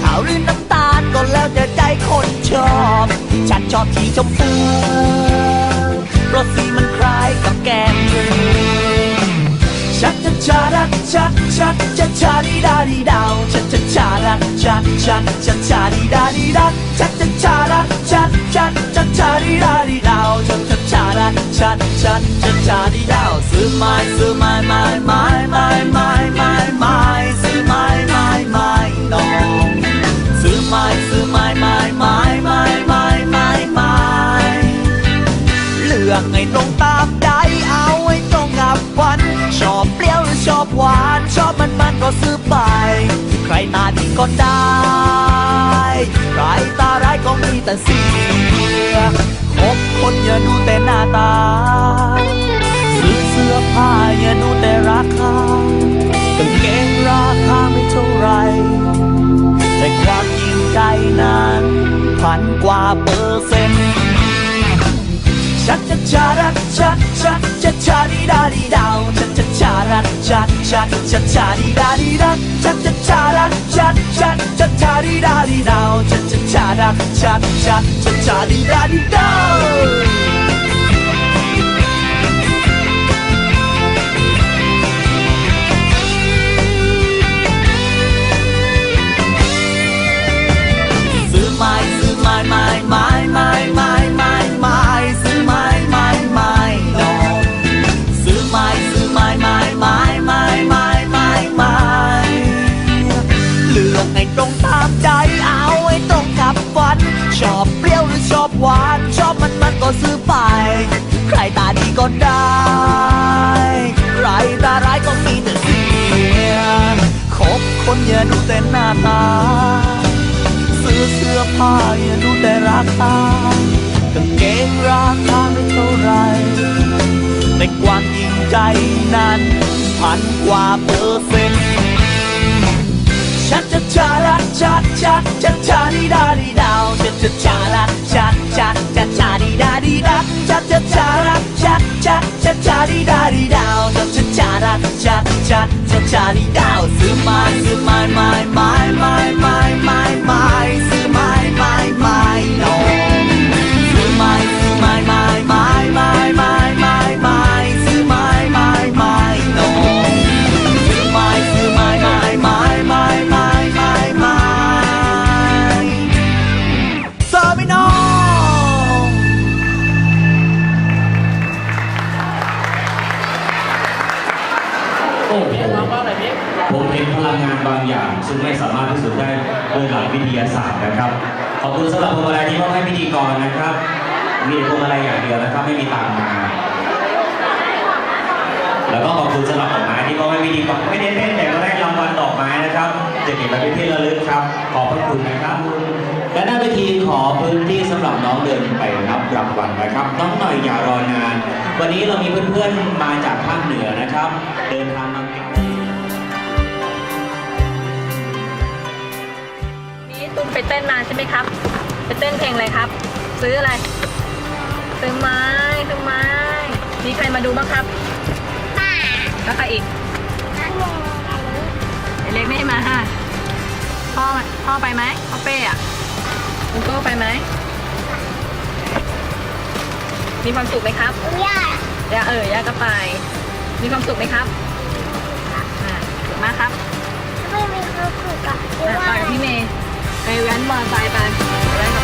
ขาวหรือน้ำตาลก็แล้วแต่ใจคนชอบ ฉันชอบสีชมพูเพราะสีมันคล้ายกับแก้มเธอชัดชัดชาดักชัดชัดชัดชาดีดาดีดาวชัดชัดชาดักชัดชัดชัดชาดีดาดีดักชัดชัดชาดักชัดชัดชัดชาดีดาดีดาวชัดชัดชาดักชัดชัดชัดชาดีดาวซื้อไม้ซื้อไม้ไม้ไม้ไม้ไม้ ร้ายก็มีแต่เสียคบคนอย่าดูแต่หน้าตาซื้อเสื้อผ้าอย่าดูแต่ราคากางเกงราคาไม่เท่าไร แต่ความจริงใจนั้นพันกว่าเปอร์เซ็นต์ชัดชัดชาดักชัดชัดชัดชาดีดาดีดาวชัดชัดชาดักชัดชัดชัดชาดีดาดีดักชัดชัดชาดักชัดชัดชัดชาดีดาดีดาวชัดชัดา ดักชัดชัดชัดชาดีดาดีดาวซื้อไม้ซื้อไม้ไม้ไม้ไม้ไม้ไม้ไม้ซื้อ ซื้อไป ใครตาดีก็ได้ ใครตาร้ายก็มีแต่เสียคบคนอย่าดูแต่หน้าตา ซื้อเสื้อผ้าอย่าดูแต่ราคากางเกงราคาไม่เท่าไรแต่ความจริงใจนั้นพันกว่าเปอร์เซ็นต์ชัดชัดชาลัดชัดชัดชัดชาดีดาดีดาว ชัดชัดชาลัดชัดชัดชัดชาดีดาดีดักชัดชัดชาลัดชัดชัดชัดชาดีดาดีดาวชัด บางอย่าง ซึ่งไม่สามารถพิสูจน์ได้ด้วยหลักวิทยาศาสตร์นะครับ ขอบคุณสำหรับพวงมาลัยที่มอบให้พิธีกรนะครับ มีพวงมาลัยอย่างเดียวนะครับไม่มีตังมา แล้วก็ขอบคุณสำหรับดอกไม้ที่มอบให้พิธีกรไม่ได้เล่นแต่ก็ได้รางวัลดอกไม้นะครับจะเก็บไว้เป็นที่ระลึกครับ ขอบพระคุณนะครับและหน้าเวทีขอพื้นที่สำหรับน้องเดินไปรับรางวัลนะครับ น้องหน่อยอย่ารอนาน วันนี้เรามีเพื่อนๆมาจากภาคเหนือนะครับ เดินทางมา ไปเต้นมาใช่ไหมครับ ไปเต้นเพลงอะไรครับ ซื้ออะไร ซื้อไม้ซื้อไม้ มีใครมาดูบ้างครับแล้วใครอีกไอเล็กไม่ให้มาฮะพ่อมาพ่อไปไหมพ่อเป้อะคุณโก้ไปไหม มีความสุขไหมครับ ย่าย่าเออย่าก็ไป มีความสุขไหมครับอ่าสุขมากครับไม่มีความสุขอะเพราะอะว่าไปกับพี่เมย์ ไปแว้นมอเตไซค์ไปแว้น